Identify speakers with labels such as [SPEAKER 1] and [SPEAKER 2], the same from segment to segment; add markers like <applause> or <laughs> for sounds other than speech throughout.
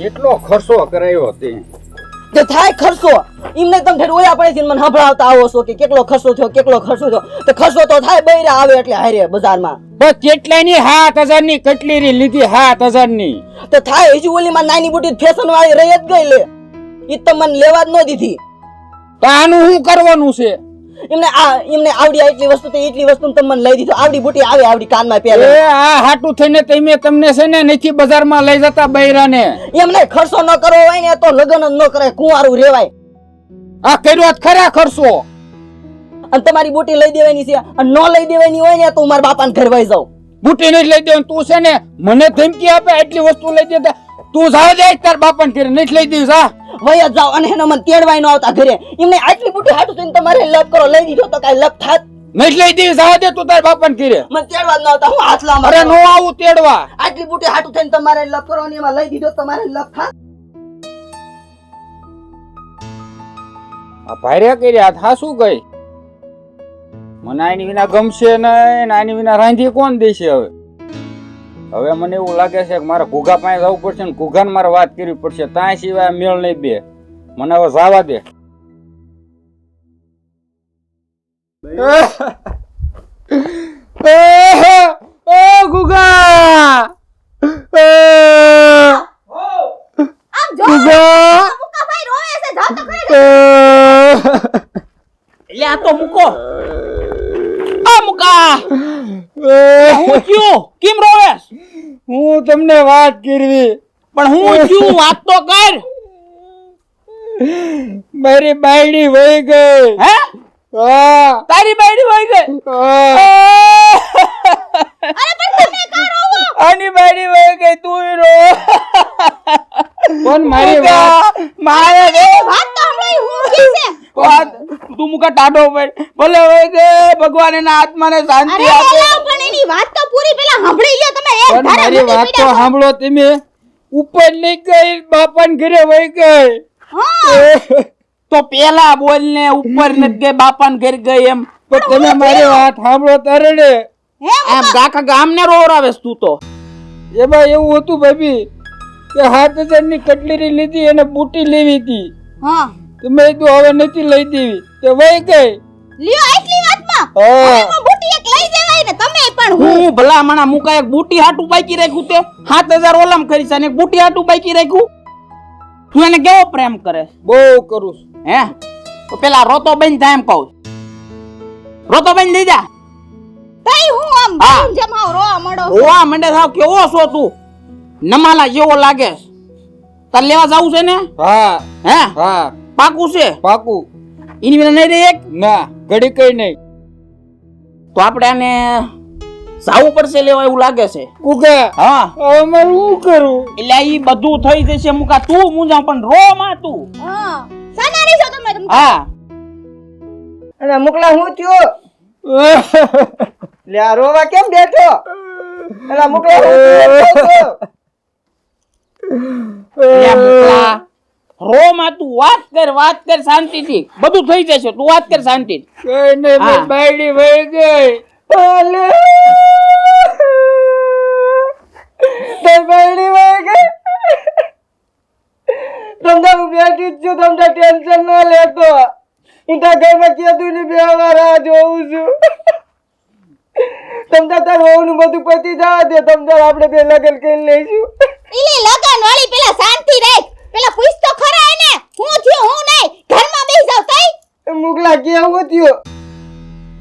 [SPEAKER 1] કેટલો ખર્ચો કરાયો તે?
[SPEAKER 2] તે થાય ખર્ચો. એમને તમે ઠેર ઓયા પડે મને સંભળાવતા આવો છો કે કેટલો ખર્ચો થયો કેટલો ખર્ચો થયો. તો ખર્ચો તો થાય બૈરા આવે એટલે હારે બજારમાં.
[SPEAKER 1] બસ કેટલાની સાત હજારની કટલેરી લીધી સાત હજારની
[SPEAKER 2] તો થાય હજુ ઓલી માં નાની મોટી ફેશન વાળી રહી જ ગઈ લે. ઈ તો મને લેવા જ ન દીધી.
[SPEAKER 1] તો આનું શું કરવાનું છે?
[SPEAKER 2] એમને આ એમને આવડી એટલી વસ્તુ તો એટલી વસ્તુ તમે મને લઈ દીધું. આવડી બુટી આવે આવડી કાનમાં પહેરે
[SPEAKER 1] એ આ હાટું થઈને તમે તમને છે ને નથી બજારમાં લઈ જતા બૈરાને.
[SPEAKER 2] એમને ખર્ચો ન કરવો હોય ને તો લગ્ન જ ન કરે કુંવારું રેવાય.
[SPEAKER 1] આ કર્યો ખરા ખર્ચો.
[SPEAKER 2] અને તમારી બુટી લઈ દેવાની છે અને ન લઈ દેવાની હોય ને તો મારા બાપાને ઘરવાઈ જાઉં.
[SPEAKER 1] બુટી નહીં લઈ દેવાની તું છે ને મને ધમકી આપે એટલી વસ્તુ લઈ દેતા. તું જાવ દે તાર બાપન ઘરે નથી લઈ દેવી જા
[SPEAKER 2] વયા જ જાઓ અને એનો મને તેડવાય ન આવતા ઘરે. એમને આટલી મોટી હાટુ થઈને તમારે લપ કરો લઈ દીધો તો કાઈ લપ થાત.
[SPEAKER 1] નથી લઈ દેવી જાવ દે તું તાર બાપન ઘરે.
[SPEAKER 2] મને તેડવા ન આવતા હું હાથ લાંબા
[SPEAKER 1] અરે નો આવું તેડવા.
[SPEAKER 2] આટલી મોટી હાટુ થઈને તમારે લપ કરો ને એમાં લઈ દીધો તમારે લપ થાત.
[SPEAKER 1] આ ભાઈરે કર્યા થા શું ગઈ? મને આની વિના ગમશે નહીં ને આની વિના રાંધી કોણ દેશે હવે? હવે મને એવું લાગે છે કે મારે ઘોઘા પાસે જવું પડશે ને ઘોઘાને મારે વાત કરવી પડશે. ત્યાં સિવાય મેળ નહીં બે. મને હવે જવા દે.
[SPEAKER 3] તો
[SPEAKER 4] મૂકો. આ મૂકા. હું રોવેસ
[SPEAKER 1] હું તમને વાત કરવી.
[SPEAKER 4] પણ હું શું વાત તો કર.
[SPEAKER 1] મારી બાયડી વહી ગઈ.
[SPEAKER 4] હે?
[SPEAKER 1] હા.
[SPEAKER 4] તારી બાયડી વહી ગઈ?
[SPEAKER 1] હા. આની બાયડી વહી ગઈ તું રો કોણ મારી વાત?
[SPEAKER 4] મારે રે
[SPEAKER 3] વાત તો હમણાં હું કી છે.
[SPEAKER 4] વાત. તું મુકા ટાડો પર ભલે વહી ગઈ ભગવાન એના આત્માને શાંતિ આપે.
[SPEAKER 3] પણ એની વાત તો પૂરી પેલા સાંભળી લ્યો તમે. એક ધારે
[SPEAKER 1] મારી વાત તો સાંભળો તમે. ઉપર નહીં ગઈ બાપાને ઘરે વઈ ગઈ.
[SPEAKER 3] હા.
[SPEAKER 4] તો પેલા બોલ ને ઉપર નથી ગઈ બાપાને ઘર ગઈ એમ.
[SPEAKER 1] પણ તમે મારી વાત સાંભળો તારે
[SPEAKER 4] આમ ગાખા ગામને રોવરાવેસ તું તો.
[SPEAKER 1] એમાં એવું હતું ભાભી કે હાથ હજારની કટલેરી લીધી અને બુટી લેવી હતી.
[SPEAKER 3] હા.
[SPEAKER 1] તો મેં કીધું હવે નથી લઈ દેવી. તે વઈ ગઈ.
[SPEAKER 3] લ્યો આટલી વાતમાં. પણ હું
[SPEAKER 4] ભલા મણા મુકા એક બુટી હાટુ બાકી રાખ્યું તે. સાત હજાર ઓલામ કરી છે હાટુ એક બુટી હાટું બાકી રાખ્યું. તું એને કેવો પ્રેમ કરે?
[SPEAKER 1] બહુ કરું છું.
[SPEAKER 4] હે? તો પેલા રોતો બેન થાય એમ કહું રોતો બેન લઈ જા.
[SPEAKER 3] તઈ હું આમ
[SPEAKER 4] હા.
[SPEAKER 3] જમાવ રોવા છો.
[SPEAKER 4] રોવા મંડે થાવ કેવો છો તું? નમાલા જેવો લાગે. તાર લેવા જાવું છે ને?
[SPEAKER 1] હા.
[SPEAKER 4] હે?
[SPEAKER 1] હા.
[SPEAKER 4] પાકું છે?
[SPEAKER 1] પાકું.
[SPEAKER 4] એની વિના નહીં રે એક?
[SPEAKER 1] ના ઘડી કઈ નહીં.
[SPEAKER 4] તો આપણે આને જાવું પડશે લેવા એવું લાગે છે.
[SPEAKER 1] કુકા
[SPEAKER 4] હા.
[SPEAKER 1] હવે મારે શું કરું?
[SPEAKER 4] એટલે ઈ બધું થઈ જશે મુકા તું મુંજા પણ રો માં તું.
[SPEAKER 3] હા. સાના છો તમે તમે
[SPEAKER 4] હા.
[SPEAKER 2] અને મુકલા હું થયો? <laughs> લે આ રોવા કેમ બેઠો? એલા મુકલા હું થયો? <laughs>
[SPEAKER 4] લે મુકલા. રો તું વાત કર વાત કર શાંતિથી. બધું થઈ જશે તું વાત કર શાંતિ
[SPEAKER 1] કઈ નહીં બાયડી વહી ગઈ
[SPEAKER 2] અલે. તારી બાયડી વહી ગઈ? તમને હું બેઠી જ છું તમને ટેન્શન ન લેતો. ઈટા ઘરમાં કીધું ને બે વાર આ જોઉં છું? તમને તાર વહુનું બધું પતી જવા દે તમને આપણે બે લગન કરી લઈશું.
[SPEAKER 3] ઇલી લગન વાળી પેલા શાંતિ રાખ. પેલા પૂછ તો ખરા એને. હું થયો હું નહીં. ઘરમાં બેસી જાવ તઈ?
[SPEAKER 2] મુગલા કેવું થયો?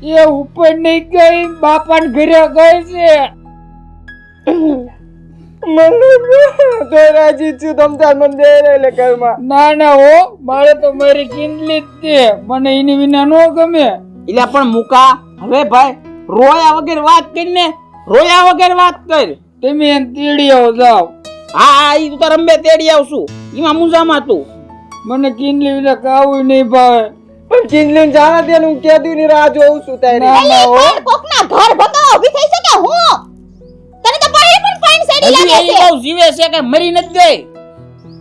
[SPEAKER 1] એ ઉપર નહીં ગઈ બાપાને ઘરે ગઈ છે.
[SPEAKER 2] તો રાજી છું તમ મને દે એટલે ઘરમાં
[SPEAKER 1] ના ના હો મારે તો મારી કિંડલી જ છે. મને એની વિના ન ગમે.
[SPEAKER 4] એટલે પણ મુકા હવે ભાઈ રોયા વગર વાત કરીને રોયા વગર વાત કર.
[SPEAKER 1] તમે તેડી આવો જાવ
[SPEAKER 4] હા હા ઈ તું તાર અંબે તેડી આવશું. એમાં મુંજામાં તું.
[SPEAKER 1] મને કિંડલી વિના કાવું નહીં ભાવે.
[SPEAKER 2] પણ ચીંદલીને જાવા દે ને હું કેદું ની રાહ જોઉં છું તારી.
[SPEAKER 3] કોકના ઘર ભગાવા ઊભી થઈ શકે હું?
[SPEAKER 4] હજી
[SPEAKER 3] લાગે
[SPEAKER 4] બહુ જીવે છે કે મરી નથી ગઈ?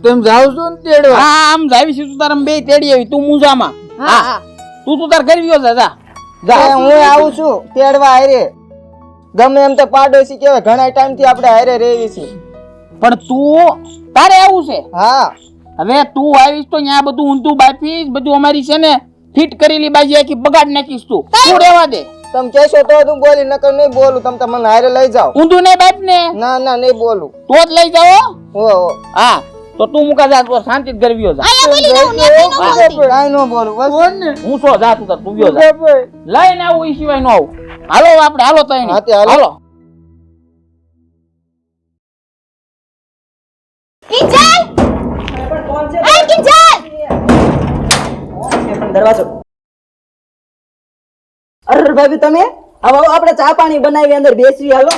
[SPEAKER 1] તમે જાવ છો ને તેડવા.
[SPEAKER 4] હા આમ જાવી છે તું તાર બે તેડી આવી તું મુંજામાં.
[SPEAKER 3] હા
[SPEAKER 4] તું તું તાર કરી ગયો જા. જા
[SPEAKER 2] જા હું આવું છું તેડવા હારે. ગમે એમ તો પાડોશી કેવાય ઘણા ટાઈમથી આપણે હારે રહેવી છીએ.
[SPEAKER 4] પણ તું તારે આવું છે?
[SPEAKER 2] હા.
[SPEAKER 4] હવે તું આવીશ તો ત્યાં બધું ઊંધું બાફીશ બધું અમારી છે ને ફિટ કરેલી બાજી આખી બગાડ નાખીશ તું. તું રહેવા દે.
[SPEAKER 2] તમે કહેશો તો હું બોલી નકર નહીં બોલું. તમે તમને હારે લઈ જાઓ.
[SPEAKER 4] ઊંધું નહીં બાફ ને
[SPEAKER 2] ના ના નહીં બોલું.
[SPEAKER 4] તો જ લઈ જાઓ?
[SPEAKER 2] હો
[SPEAKER 4] હા. તો તું મુકા જા તું શાંતિ જા
[SPEAKER 3] ને ન
[SPEAKER 2] બોલું બસ.
[SPEAKER 4] હું સો જા તું તું ગયો જા. લઈને આવું ઈ સિવાય નો આવું. હાલો આપણે હાલો તો
[SPEAKER 2] હા હાલો.
[SPEAKER 4] હાલો.
[SPEAKER 3] કિંજલ! એ કિંજલ!
[SPEAKER 2] દરવાજો. અરે ભાભી તમે? હવે આપણે ચા પાણી બનાવી અંદર બેસવી હાલો.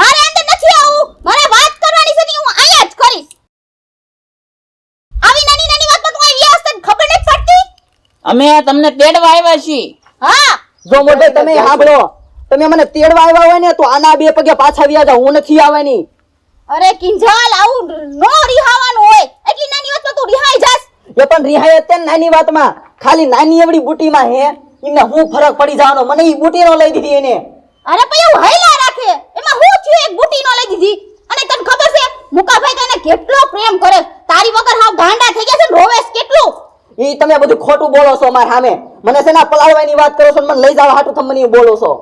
[SPEAKER 3] મારે અંદર નથી આવું મારે વાત કરવાની છે ને હું અહીંયા જ કરીશ. આવી નાની નાની વાતમાં તું આવી હશે ખબર નથી પડતી?
[SPEAKER 4] અમે તમને તેડવા આવ્યા છીએ.
[SPEAKER 3] હા.
[SPEAKER 2] જો મોટે તમે સાંભળો તમે મને તેડવા આવ્યા હોય ને તો આના બે પગે પાછા વ્યા હું નથી આવવાની.
[SPEAKER 3] અરે કિંજલ આવું નો રિહાવાનું હોય. એટલી નાની વાતમાં તું રિહાઈ જાસ
[SPEAKER 2] એ પણ રિહાય તે નાની વાતમાં. ખાલી નાની એવડી બુટીમાં હે. એમને હું ફરક પડી જવાનો? મને ઈ બુટી નો લઈ દીધી એને.
[SPEAKER 3] અરે પણ એવું હૈલા રાખે. એમાં હું થયું એક બુટી નો લઈ દીધી? અને તને ખબર છે મુકાભાઈ તને કેટલો પ્રેમ કરે તારી વગર હાવ ગાંડા થઈ ગયા છે રોવેશ કેટલું?
[SPEAKER 2] ઈ તમે બધું ખોટું બોલો છો મારા સામે. મને સેના પલાળવાની વાત કરો છો મને લઈ જાવ હાટું તમે મને બોલો છો.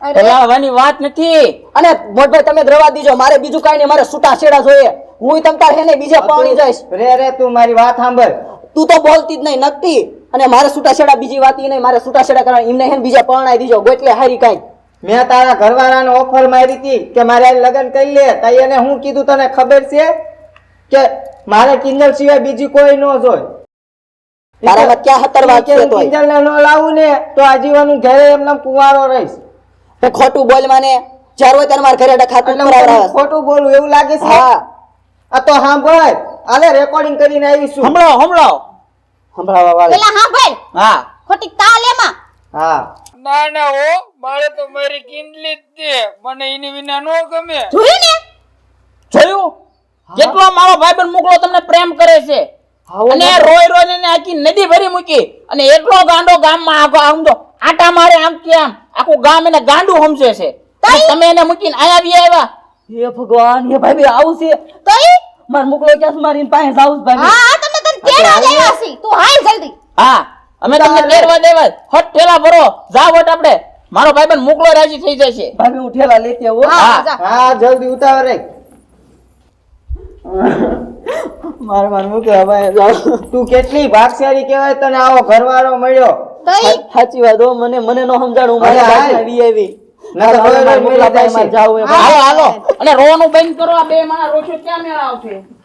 [SPEAKER 4] પલાળવાની વાત નથી.
[SPEAKER 2] અને મોટભાઈ તમે જ રવા દીજો. મારે બીજું કાઈ નહીં મારે છૂટા છેડા જોઈએ. હું તમ તાર હેને બીજે પાણી જઈશ.
[SPEAKER 5] રે રે તું મારી વાત સાંભળ.
[SPEAKER 2] તું તો બોલતી જ નહીં નકતી અને મારે સુટાછેડા બીજી વાત નહીં મારે છૂટા કરવા એમને હે બીજા પરણાઈ દીજો ગોટલે હારી કાંઈ.
[SPEAKER 5] મેં તારા ઘરવાળાને ઓફર મારી હતી કે મારે લગ્ન કરી લે તઈ એને હું કીધું તને ખબર છે કે મારે કિંજલ સિવાય બીજી કોઈ ન જોય.
[SPEAKER 2] તારામાં ક્યાં હતર વાત છે તોય?
[SPEAKER 5] કિંજલ ને ન લાવું ને તો આજીવન હું ઘરે એમને કુંવારો રહીશ.
[SPEAKER 2] તે ખોટું બોલ માને. જ્યારે હોય ત્યારે મારા ઘરે ડખાતું.
[SPEAKER 5] ખોટું બોલું એવું લાગે છે?
[SPEAKER 2] હા.
[SPEAKER 5] આ તો હા ભાઈ આલે રેકોર્ડિંગ કરીને આવીશું.
[SPEAKER 4] હમણાં હમણાં.
[SPEAKER 2] સંભળાવવા વાળી.
[SPEAKER 3] પેલા સાંભળ
[SPEAKER 4] હા.
[SPEAKER 3] ખોટી તાલ એમાં.
[SPEAKER 5] હા.
[SPEAKER 1] ના ના ઓ મારે તો મારી કિંડલી જ છે. મને એની વિના નો ગમે.
[SPEAKER 3] જોયું ને?
[SPEAKER 4] જોયું? કેટલો મારો ભાઈબંધ મોકલો તમને પ્રેમ કરે છે. અને રોય રોય ને આખી નદી ભરી મૂકી. અને એટલો ગાંડો ગામમાં આખો આમ તો આટા મારે આમ કે આમ આખું ગામ એને ગાંડું સમજે છે. તમે એને મૂકીને આયા બી આવ્યા.
[SPEAKER 2] હે ભગવાન હે ભાઈ આવું છે.
[SPEAKER 3] તો ઈ
[SPEAKER 2] માર મોકલો ક્યાં મારી પાસે આવું ભાઈ
[SPEAKER 3] હા તેડવા તું હાલ જલ્દી.
[SPEAKER 4] હા અમે તમને તેડવા દેવા. હટ ઠેલા ભરો. જા વટ આપણે. મારો ભાઈબંધ મોકલો રાજી થઈ જશે.
[SPEAKER 2] ભાભી હું ઠેલા લેતી આવું? હો.
[SPEAKER 5] જલ્દી ઉતાવળ રે
[SPEAKER 2] મારે માર મૂકવા ભાઈ
[SPEAKER 5] તું કેટલી ભાગશાળી કહેવાય તને આવો ઘરવાળો મળ્યો.
[SPEAKER 2] સાચી વાત હો મને મને નો સમજાણું મારી ભાઈ આવી આવી મોકલા.
[SPEAKER 4] હાલો હાલો. અને રોવાનું બંધ કરો આ બે માણસ રોશો ક્યાં મેળા આવશે?